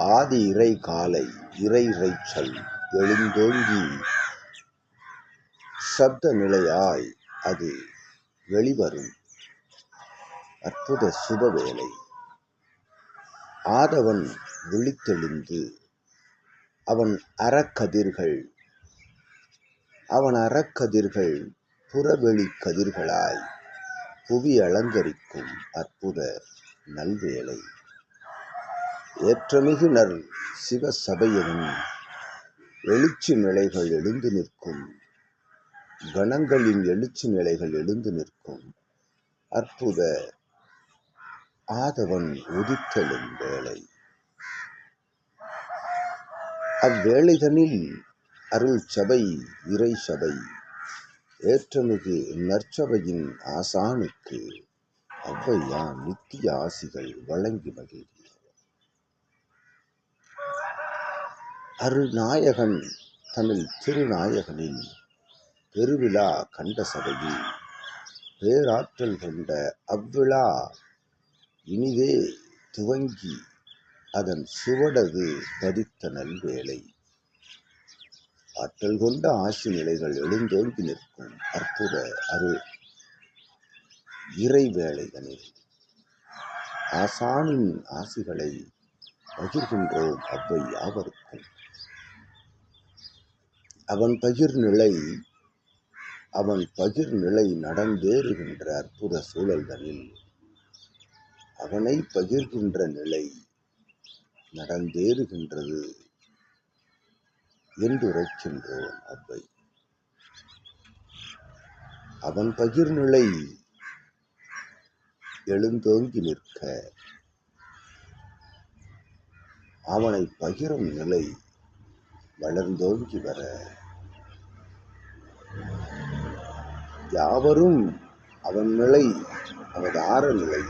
ஆதி இறை காலை இறை இறைச்சல் எழுந்தோங்கி. சப்த நிலையாய் அது வெளிவரும். அற்புத சுபவேளை ஆதவன் விழித்தெழுந்து அவன் அறக்கதிர்கள் அவன் அறக்கதிர்கள் புறவெளி கதிர்களாய் புவி அலங்கரிக்கும் அற்புத நல்வேளை. ஏற்றமிகு நல் சிவசபையனும் எழுச்சி நிலைகள் எழுந்து நிற்கும். கணங்களின் எழுச்சி நிலைகள் எழுந்து நிற்கும். அற்புத ஆதவன் உதித்தெழும் வேலை அவ்வேளைதனில் அருள் சபை இறை சபை ஏற்றமிகு நற்சபையின் ஆசானுக்கு ஔவையா நித்திய ஆசிகள் வழங்கி மகிழ்கிறார் அருநாயகன் தமிழ் திருநாயகனின் பெருவிழா கண்ட சபையில் பேராற்றல் கொண்ட அவ்விழா இனிதே துவங்கி அதன் சுவடது பதித்த நல்வேளை. ஆற்றல் கொண்ட ஆசி நிலைகள் எழுந்தோங்கி நிற்கும் அற்புத அருள் இறைவேளைகளில் ஆசானின் ஆசிகளை பகிர்கின்றோம் அவ்வை யாவருக்கும். அவன் பகிர் நிலை அவன் பகிர் நிலை நடந்தேறுகின்ற அற்புத சூழல்களில். அவனை பகிர்கின்ற நிலை நடந்தேறுகின்றது என்றுரைக்கின்றோன் அவ்வை. அவன் பகிர்நிலை எழுந்தோங்கி நிற்க அவனை பகிரும் நிலை வளர்ந்தோங்கி வர யாவரும் அவன் நிலை அவதார நிலை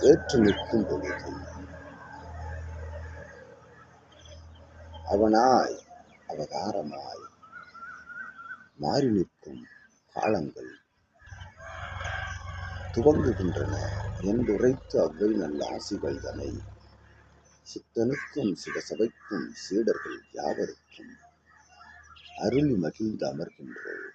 ஏற்று நிற்கும் பொழுது அவனாய் அவதாரமாய் மாறி நிற்கும் காலங்கள் துவங்குகின்றன. என்றுரைத்து அவ்வை நல்ல ஆசிகள் தனை சித்தனுக்கும் சிவசபைக்கும் சீடர்கள் யாவருக்கும் அருளி மகிழ்ந்து அமர்கின்றோம்.